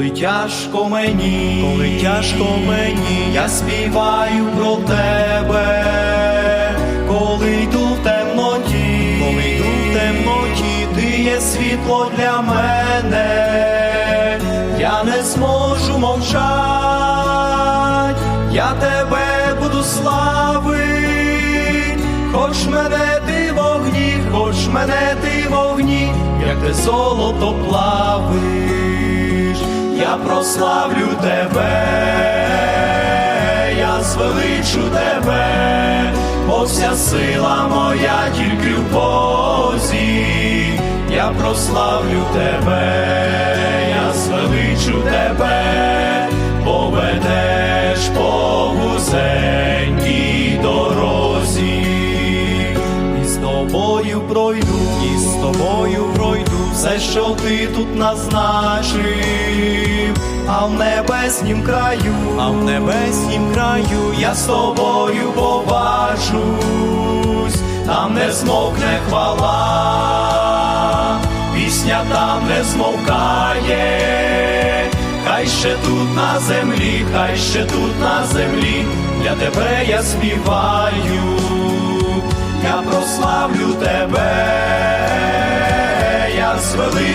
тяжко мені, коли тяжко мені, я співаю про тебе, коли йду в темноті, коли йду в темноті, ти є світло для мене, я не зможу мовчать, я тебе буду славить, хоч мене ти вогні, хоч мене ти вогні, як ти золото плавиш, я прославлю тебе, я звеличу тебе, бо вся сила моя тільки в Бозі, я прославлю тебе, я звеличу тебе, поведеш по вузенькій дорозі, і з тобою пройду, тобою пройду все, що ти тут назначив, а в небеснім краю, а в небеснім краю я з тобою побачусь, там не змовкне хвала, пісня там не змовкає, хай ще тут на землі, хай ще тут на землі, для тебе я співаю, я прославлю тебе,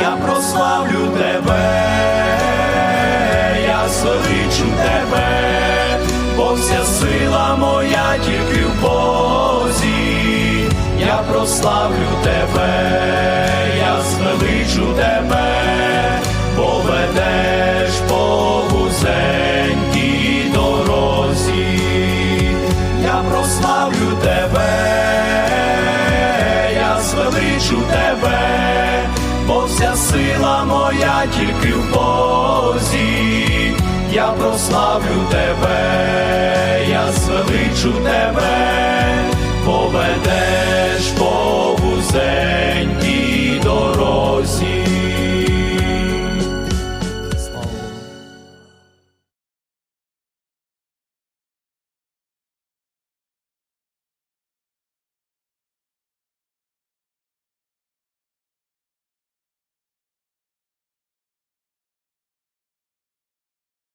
я прославлю тебе, я звеличу тебе, бо вся сила моя тільки в Бозі, я прославлю тебе, я звеличу тебе, поведеш по вузенькій дорозі, я прославлю тебе, я звеличу тебе, бо вся сила моя тільки в Бозі, я прославлю тебе, я звеличу тебе, поведеш по вузенькій дорозі.